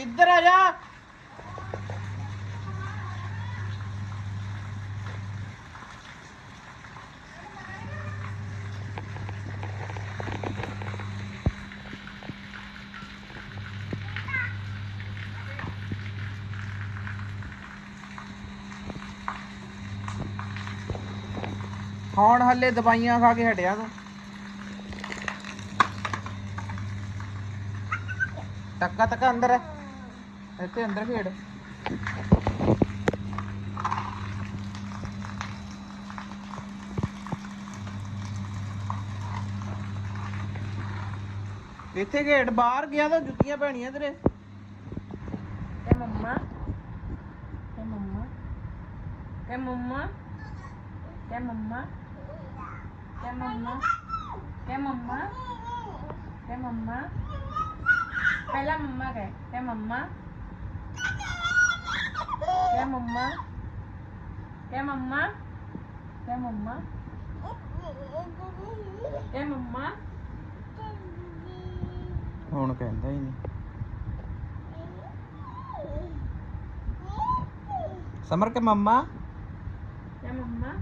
ਇੱਧਰ ਆ ਜਾ। ਹੁਣ ਹੱਲੇ ਦਵਾਈਆਂ ਖਾ ਕੇ ਹਟਿਆ ਤੂੰ। ਟੱਕਾ ਟੱਕਾ ਅੰਦਰ। ਹੈ ਇੱਥੇ ਅੰਦਰ ਖੇਡ। ਇੱਥੇ ਖੇਡ, ਬਾਹਰ ਗਿਆ ਤਾਂ ਜੁੱਤੀਆਂ ਪੈਣੀਆਂ ਤੇਰੇ। ਤੇ ਮੰਮਾ। ਤੇ ਮੰਮਾ। ਤੇ ਮੰਮਾ। ਤੇ ਮੰਮਾ। ਤੇ ਮੰਮਾ। ਤੇ ਮੰਮਾ। ਤੇ ਮੰਮਾ। ਪਹਿਲਾਂ ਮੰਮਾ ਕਹੇ। ਤੇ ਮੰਮਾ। ਤੇ ਮੰਮਾ ਤੇ ਮੰਮਾ ਤੇ ਮੰਮਾ ਤੇ ਮੰਮਾ ਹੁਣ ਕਹਿੰਦਾ ਹੀ ਨਹੀਂ ਸਮਰ ਕੇ ਮੰਮਾ ਤੇ ਮੰਮਾ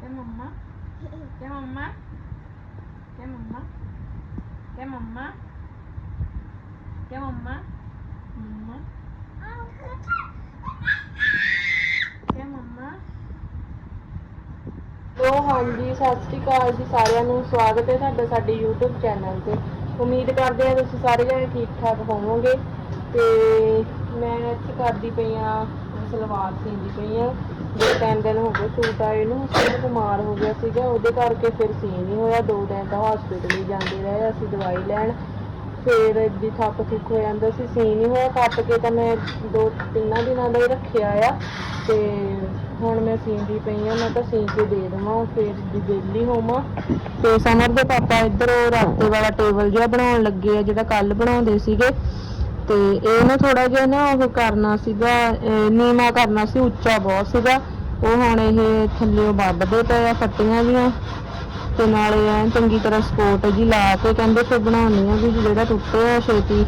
ਤੇ ਮੰਮਾ ਤੇ ਮੰਮਾ ਤੇ ਮੰਮਾ ਤੇ ਮੰਮਾ ਤੇ ਮੰਮਾ ਮੰਮਾ ਤੇ ਮੰਮਾ ਲੋ ਹਾਂਜੀ, ਸਤਿ ਸ਼੍ਰੀ ਅਕਾਲ ਜੀ ਸਾਰਿਆਂ ਨੂੰ। ਸਵਾਗਤ ਹੈ ਤੁਹਾਡਾ ਸਾਡੇ YouTube ਚੈਨਲ ਤੇ। ਉਮੀਦ ਕਰਦੇ ਹਾਂ ਤੁਸੀਂ ਸਾਰੇ ਜਣੇ ਠੀਕ ਠਾਕ ਹੋਵੋਗੇ। ਤੇ ਮੈਂ ਇੱਥੇ ਕਰਦੀ ਪਈ ਆ ਸਲਵਾਰ ਸੀਂਦੀ ਪਈ ਆ ਦੋ ਤਿੰਨ ਦਿਨ ਹੋ ਗਏ ਸੂਟ ਆਏ ਨੂੰ ਸਿਰ ਬਿਮਾਰ ਹੋ ਗਿਆ ਸੀਗਾ। ਉਹਦੇ ਕਰਕੇ ਫਿਰ ਸੀ ਨਹੀਂ ਹੋਇਆ। ਦੋ ਦਿਨ ਤਾਂ ਹਸਪੀਟਲ ਹੀ ਜਾਂਦੇ ਰਹੇ, ਅਸੀਂ ਦਵਾਈ ਲੈਣ। ਫੇਰ ਏਡੀ ਥੱਕ ਥੁੱਕ ਹੋ ਜਾਂਦਾ ਸੀ ਸੀ ਨਹੀਂ ਹੋਇਆ ਕੱਟ ਕੇ ਤਾਂ ਮੈਂ ਦੋ ਤਿੰਨਾਂ ਦਿਨਾਂ ਦਾ ਹੀ ਰੱਖਿਆ ਆ ਤੇ ਹੁਣ ਮੈਂ ਸੀਂਦੀ ਪਈ ਆ, ਮੈਂ ਤਾਂ ਸੀ ਕੇ ਦੇ ਦੇਵਾਂ ਫਿਰ ਦੀ ਵਿਹਲੀ ਹੋਵਾਂ। ਤੇ ਸਮਰ ਦੇ ਪਾਪਾ ਇੱਧਰ ਉਹ ਰਾਤੇ ਵਾਲਾ ਟੇਬਲ ਜਿਹਾ ਬਣਾਉਣ ਲੱਗੇ ਆ, ਜਿਹੜਾ ਕੱਲ ਬਣਾਉਂਦੇ ਸੀਗੇ। ਤੇ ਇਹ ਨਾ ਥੋੜਾ ਜਿਹਾ ਨਾ ਉਹ ਕਰਨਾ ਸੀਗਾ ਅਹ ਨੀਵਾਂ ਕਰਨਾ ਸੀ, ਉੱਚਾ ਬਹੁਤ ਸੀਗਾ। ਉਹ ਹੁਣ ਇਹ ਥੱਲੇੋਂ ਵੱਢਦੇ ਪਏ ਆ ਫੱਟੀਆਂ ਜੀਆਂ ਤੇ ਨਾਲੇ ਐ ਚੰਗੀ ਤਰ੍ਹਾਂ ਸਪੋਰਟ ਜੀ, ਲਾ ਕੇ ਕਹਿੰਦੇ ਫਿਰ ਬਣਾਉਣੀ ਆ ਵੀ ਜਿਹੜਾ ਟੁੱਟੇ ਆ ਛੇਤੀ।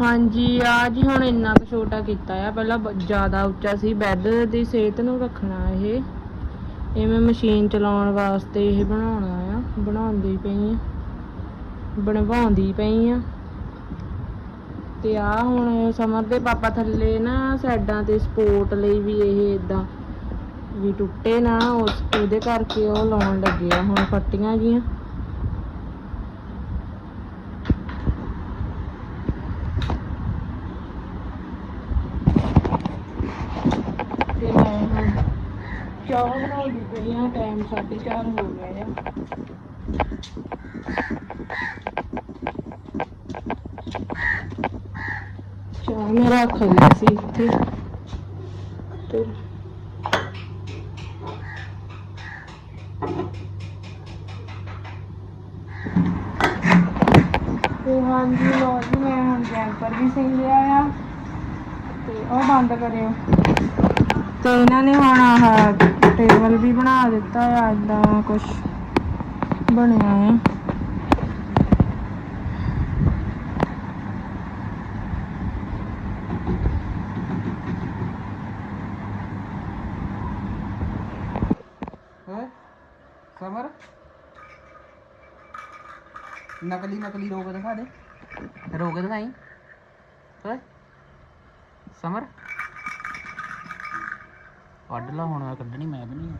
ਹਾਂਜੀ, ਆ ਜੀ ਹੁਣ ਇੰਨਾ ਕੁ ਛੋਟਾ ਕੀਤਾ ਆ, ਪਹਿਲਾਂ ਜ਼ਿਆਦਾ ਉੱਚਾ ਸੀ ਬੈੱਡ ਦੀ ਸਿਹਤ ਨੂੰ ਰੱਖਣਾ ਇਹ। ਇਹ ਮੈਂ ਮਸ਼ੀਨ ਚਲਾਉਣ ਵਾਸਤੇ ਇਹ ਬਣਾਉਣਾ ਆ, ਬਣਾਉਂਦੀ ਪਈ ਆ। ਬਣਵਾਉਂਦੀ ਪਈ ਆ। ਤੇ ਆ ਹੁਣ ਸਮਰ ਦੇ ਪਾਪਾ ਥੱਲੇ ਨਾ ਸਾਈਡਾਂ ਤੇ ਸਪੋਰਟ ਲਈ ਵੀ ਇਹ ਇਦਾਂ ਵੀ ਟੁੱਟੇ ਨਾ, ਉਸ ਉਹਦੇ ਕਰਕੇ ਉਹ ਲਾਉਣ ਲੱਗੇ ਆ, ਹੁਣ ਫੱਟੀਆਂ ਜੀਆਂ ਤੇ ਮੈਂ ਹੁਣ ਚਾਹ ਬਣਾਉਂਦੀ ਪਈ ਆ ਟਾਈਮ 4:30 ਹੋ ਗਏ ਆ ਚਾਹ ਮੈਂ ਰੱਖ ਸੀ ਇੱਥੇ। ਤੇ ਤੇ ਹਾਂਜੀ ਲੋ ਜੀ, ਮੈਂ ਹੁਣ ਜੈਂਪਰ ਵੀ ਸਿਲ ਲਿਆ ਆ। ਤੇ ਉਹ ਬੰਦ ਕਰਿਓ। ਤੇ ਇਹਨਾਂ ਨੇ ਹੁਣ ਆਹ ਟੇਬਲ ਵੀ ਬਣਾ ਦਿੱਤਾ ਆ ਇਦਾਂ ਕੁਝ ਬਣਿਆ ਹੈ? ਸਮਰ? ਨਕਲੀ ਨਕਲੀ ਰੋਗ ਦਿਖਾ ਦੇ। ਰੋਗ ਦਿਖਾਈ ਓਏ ਕੱਢ ਲਾ ਹੁਣ ਕੱਢਣੀ ਮੈਂ ਵੀ ਨਹੀਂ।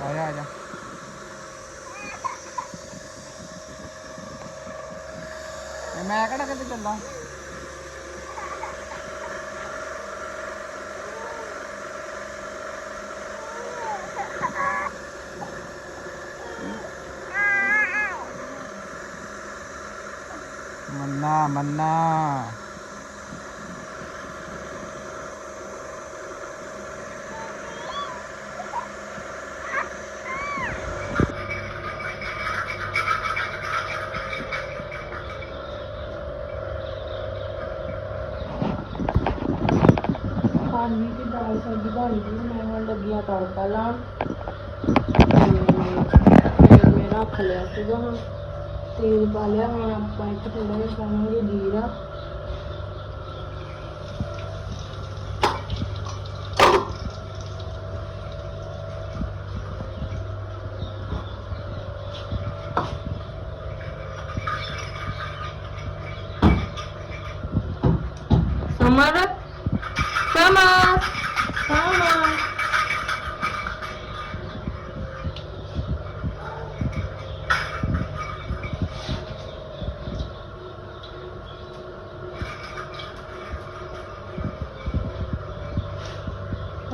ਆ ਆ ਜਾ ਮੈਂ ਕਿਹੜਾ ਕਿਤੇ ਚੱਲਾਂ? ਮੰਨਾ ਪਾਣੀ ਦੀ ਦਾਲ ਸਬਜ਼ੀ ਬਣ ਗਈ ਮੈਂ ਹੁਣ ਲੱਗੀਆਂ ਤੜਕਾ ਲਾਉਣ। ਤੇ ਮੇਰਾ ਖਲਿਆ ਸੀਗਾ ਹਾਂ ਤੇਲ ਪਾ ਲਿਆ ਹੁਣ ਆਪਾਂ ਇੱਕ ਥੋੜਾ ਜਿਹਾ ਪਾਵਾਂਗੇ ਜੀਰਾ। ਸਮਰ ਸਮਰ ਸਮਰ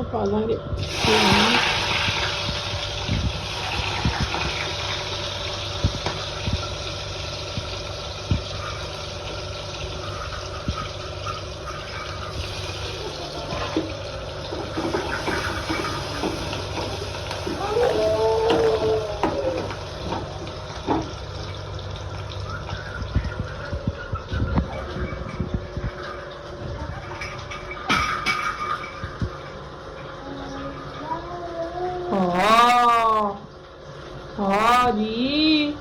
ਉਹ ਪਾ ਲਾਂਗੇ ਹਾਂ ਹਾਂ ਜੀ।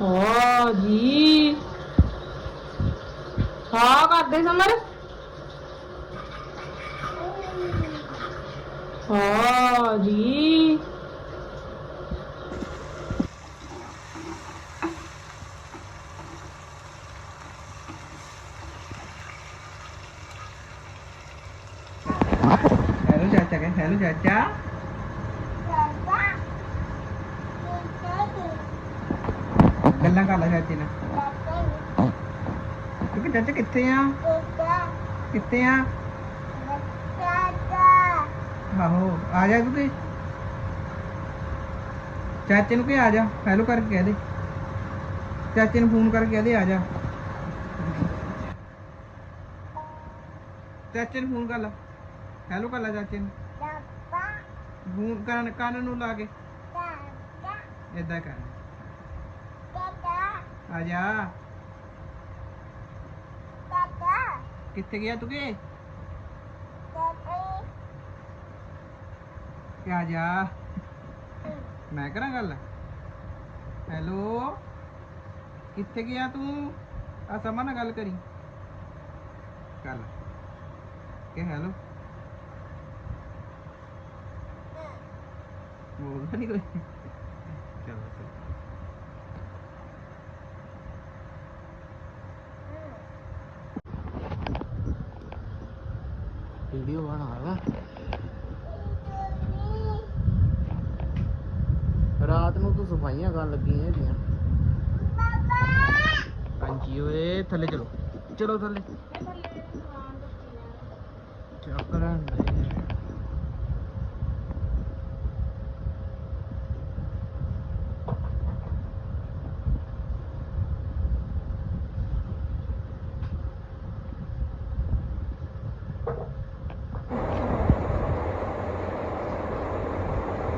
ਹਾਂ ਜੀ। ਹਾਂ ਕਰਦੇ ਸਮਰ। ਹਾਂ ਜੀ। ਹੈਲੋ ਚਾਚਾ ਕਹਿੰਦਾ ਹੈਲੋ ਚਾਚਾ। ਗੱਲਾਂ ਕਰ ਲੈ ਚਾਚੇ ਨਾਲ। ਚਾਚਾ ਕਿੱਥੇ ਆ? ਕਿੱਥੇ ਆ? ਆਹੋ ਆ ਜਾ ਤੂੰ ਤੇ। ਚਾਚੇ ਨੂੰ ਕਿ ਆ ਜਾ ਹੈਲੋ ਕਰਕੇ ਕਹਿ ਦੇ। ਚਾਚੇ ਨੂੰ ਫੋਨ ਕਰਕੇ ਕਹਿ ਦੇ ਆ ਜਾ। ਚਾਚੇ ਨੂੰ ਫੋਨ ਕਰ ਲਾ। ਹੈਲੋ ਕਰ ਲਾ ਚਾਚੇ ਨੂੰ। ਫੋਨ ਕਰਨ ਕੰਨ ਨੂੰ ਲਾ ਕੇ। ਏਦਾਂ ਕਰ। ਆ ਜਾ। ਕਿੱਥੇ ਗਿਆ ਤੂੰ ਕਿ? ਕਿ ਆ ਜਾ। ਮੈਂ ਕਰਾਂ ਗੱਲ? ਹੈਲੋ? ਕਿੱਥੇ ਗਿਆ ਤੂੰ? ਆ ਸਮਾ ਨਾਲ ਗੱਲ ਕਰੀ। ਗੱਲ ਕਿ ਹੈਲੋ? ਬੋਲਦਾ ਨਹੀਂ ਕੋਈ। ਚਲੋ ਚਲੋ ਵੀਡੀਓ ਬਣਾਵਾ ਰਾਤ ਨੂੰ ਤੂੰ ਸਫਾਈਆਂ ਕਰਨ ਲੱਗੀ ਹੈ ਇਹਦੀਆਂ। ਹਾਂਜੀ ਓਏ ਥੱਲੇ ਚਲੋ। ਚਲੋ ਥੱਲੇ ਚੱਕਰਾਂ ਨਹੀਂ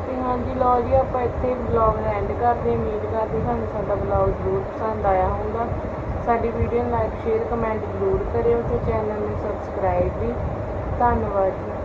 ਤੇ ਹਾਂਜੀ, ਲਓ ਜੀ, ਆਪਾਂ ਇੱਥੇ ਵਲੌਗ ਐਂਡ ਕਰਦੇ ਹਾਂ, ਉਮੀਦ ਕਰਦੇ ਸਾਨੂੰ ਸਾਡਾ ਵਲੌਗ ਜ਼ਰੂਰ ਪਸੰਦ ਆਇਆ ਹੋਊਗਾ। ਸਾਡੀ ਵੀਡੀਓ ਨੂੰ ਲਾਈਕ ਸ਼ੇਅਰ ਕਮੈਂਟ ਜ਼ਰੂਰ ਕਰਿਓ ਤੇ ਚੈਨਲ ਨੂੰ ਸਬਸਕ੍ਰਾਈਬ ਵੀ। ਧੰਨਵਾਦ ਜੀ।